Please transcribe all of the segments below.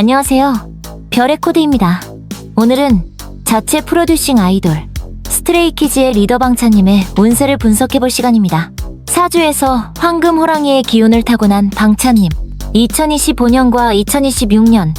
안녕하세요. 별의 코드입니다. 오늘은 자체 프로듀싱 아이돌 스트레이키즈의 리더 방찬님의 운세를 분석해볼 시간입니다. 사주에서 황금 호랑이의 기운을 타고난 방찬님. 2025년과 2026년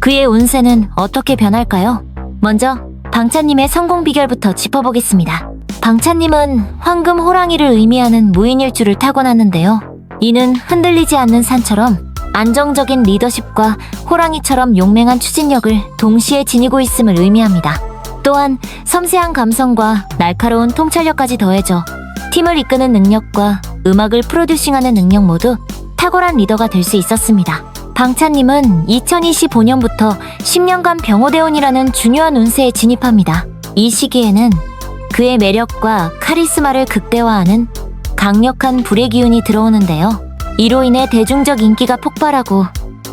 그의 운세는 어떻게 변할까요? 먼저 방찬님의 성공 비결부터 짚어보겠습니다. 방찬님은 황금 호랑이를 의미하는 무인일주를 타고났는데요. 이는 흔들리지 않는 산처럼 안정적인 리더십과 호랑이처럼 용맹한 추진력을 동시에 지니고 있음을 의미합니다. 또한 섬세한 감성과 날카로운 통찰력까지 더해져 팀을 이끄는 능력과 음악을 프로듀싱하는 능력 모두 탁월한 리더가 될 수 있었습니다. 방찬님은 2025년부터 10년간 병호대원이라는 중요한 운세에 진입합니다. 이 시기에는 그의 매력과 카리스마를 극대화하는 강력한 불의 기운이 들어오는데요. 이로 인해 대중적 인기가 폭발하고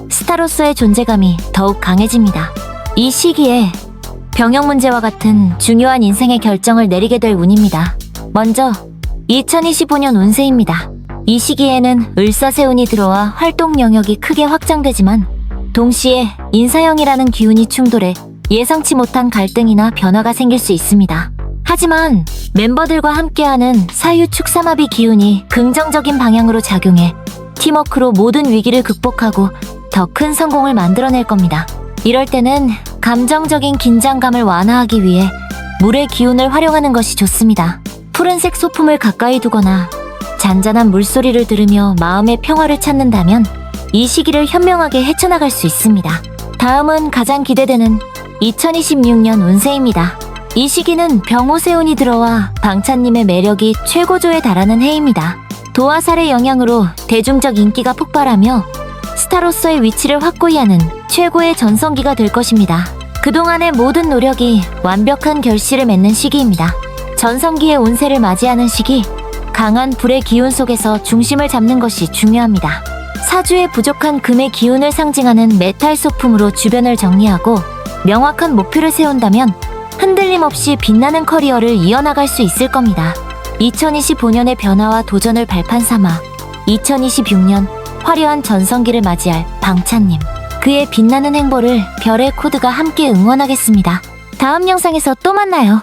스타로서의 존재감이 더욱 강해집니다. 이 시기에 병역 문제와 같은 중요한 인생의 결정을 내리게 될 운입니다. 먼저 2025년 운세입니다. 이 시기에는 을사세운이 들어와 활동 영역이 크게 확장되지만 동시에 인사형이라는 기운이 충돌해 예상치 못한 갈등이나 변화가 생길 수 있습니다. 하지만 멤버들과 함께하는 사유 축사마비 기운이 긍정적인 방향으로 작용해 팀워크로 모든 위기를 극복하고 더 큰 성공을 만들어낼 겁니다. 이럴 때는 감정적인 긴장감을 완화하기 위해 물의 기운을 활용하는 것이 좋습니다. 푸른색 소품을 가까이 두거나 잔잔한 물소리를 들으며 마음의 평화를 찾는다면 이 시기를 현명하게 헤쳐나갈 수 있습니다. 다음은 가장 기대되는 2026년 운세입니다. 이 시기는 병호세운이 들어와 방찬님의 매력이 최고조에 달하는 해입니다. 도화살의 영향으로 대중적 인기가 폭발하며 스타로서의 위치를 확고히 하는 최고의 전성기가 될 것입니다. 그동안의 모든 노력이 완벽한 결실을 맺는 시기입니다. 전성기의 운세를 맞이하는 시기, 강한 불의 기운 속에서 중심을 잡는 것이 중요합니다. 사주에 부족한 금의 기운을 상징하는 메탈 소품으로 주변을 정리하고 명확한 목표를 세운다면 흔들림 없이 빛나는 커리어를 이어나갈 수 있을 겁니다. 2025년의 변화와 도전을 발판 삼아 2026년 화려한 전성기를 맞이할 방찬님. 그의 빛나는 행보를 별의 코드가 함께 응원하겠습니다. 다음 영상에서 또 만나요.